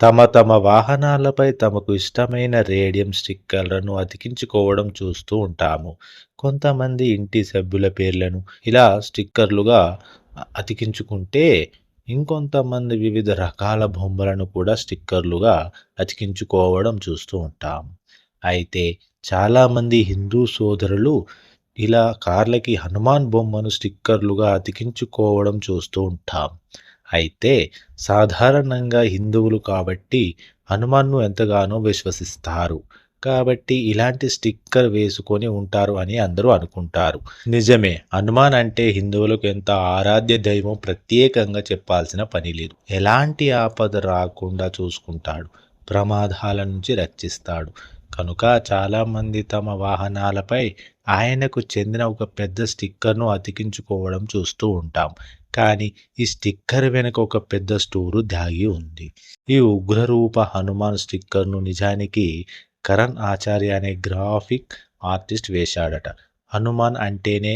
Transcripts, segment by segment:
తమ తమ వాహనాలపై తమకు ఇష్టమైన రేడియం స్టిక్కర్లను అతికించుకోవడం చూస్తూ ఉంటాము. కొంతమంది ఇంటి సభ్యుల పేర్లను ఇలా స్టిక్కర్లుగా అతికించుకుంటే ఇంకొంతమంది వివిధ రకాల బొమ్మలను కూడా స్టిక్కర్లుగా అతికించుకోవడం చూస్తూ ఉంటాం. అయితే చాలామంది హిందూ సోదరులు ఇలా కార్లకి హనుమాన్ బొమ్మను స్టిక్కర్లుగా అతికించుకోవడం చూస్తూ ఉంటాం. అయితే సాధారణంగా హిందువులు కాబట్టి హనుమాన్ను ఎంతగానో విశ్వసిస్తారు. కాబట్టి ఇలాంటి స్టిక్కర్ వేసుకొని ఉంటారు అని అందరూ అనుకుంటారు. నిజమే హనుమాన్ అంటే హిందువులకు ఎంత ఆరాధ్య దైవం ప్రత్యేకంగా చెప్పాల్సిన పని లేదు. ఎలాంటి ఆపద రాకుండా చూసుకుంటాడు. ప్రమాదాల నుంచి రక్షిస్తాడు. కనుక చాలామంది తమ వాహనాలపై ఆయనకు చెందిన ఒక పెద్ద స్టిక్కర్ను అతికించుకోవడం చూస్తూ ఉంటాం. కానీ ఈ స్టిక్కర్ వెనుక ఒక పెద్ద స్టోరు దాగి ఉంది. ఈ ఉగ్రరూప హనుమాన్ స్టిక్కర్ను నిజానికి కరణ్ ఆచార్య అనే గ్రాఫిక్ ఆర్టిస్ట్ వేశాడట. హనుమాన్ అంటేనే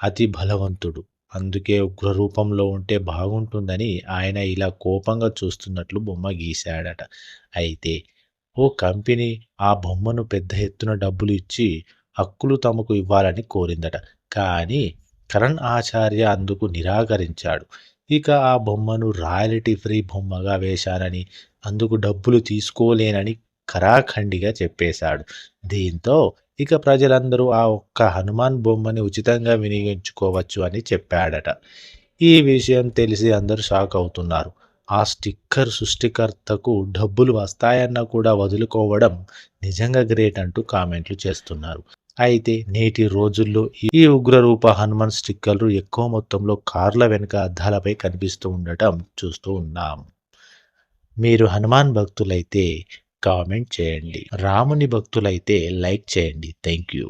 అతి బలవంతుడు. అందుకే ఉగ్రరూపంలో ఉంటే బాగుంటుందని ఆయన ఇలా కోపంగా చూస్తున్నట్లు బొమ్మ గీశాడట. అయితే ఓ కంపెనీ ఆ బొమ్మను పెద్ద ఎత్తున డబ్బులు ఇచ్చి హక్కులు తమకు ఇవ్వాలని కోరిందట. కానీ కరణ్ ఆచార్య అందుకు నిరాకరించాడు. ఇక ఆ బొమ్మను రాయల్టీ ఫ్రీ బొమ్మగా వేశానని అందుకు డబ్బులు తీసుకోలేనని కరాఖండిగా చెప్పేశాడు. దీంతో ఇక ప్రజలందరూ ఆ ఒక్క హనుమాన్ బొమ్మని ఉచితంగా వినియోగించుకోవచ్చు అని చెప్పాడట. ఈ విషయం తెలిసి అందరూ షాక్ అవుతున్నారు. ఆ స్టిక్కర్ సృష్టికర్తకు డబ్బులు వస్తాయన్న కూడా వదులుకోవడం నిజంగా గ్రేట్ అంటూ కామెంట్లు చేస్తున్నారు. అయితే నేటి రోజుల్లో ఈ ఉగ్రరూప హనుమాన్ స్టిక్కర్లు ఎక్కువ మొత్తంలో కార్ల వెనుక అద్దాలపై కనిపిస్తూ ఉండటం చూస్తూ ఉన్నాం. మీరు హనుమాన్ భక్తులైతే కామెంట్ చేయండి. రాముని భక్తులైతే లైక్ చేయండి. Thank you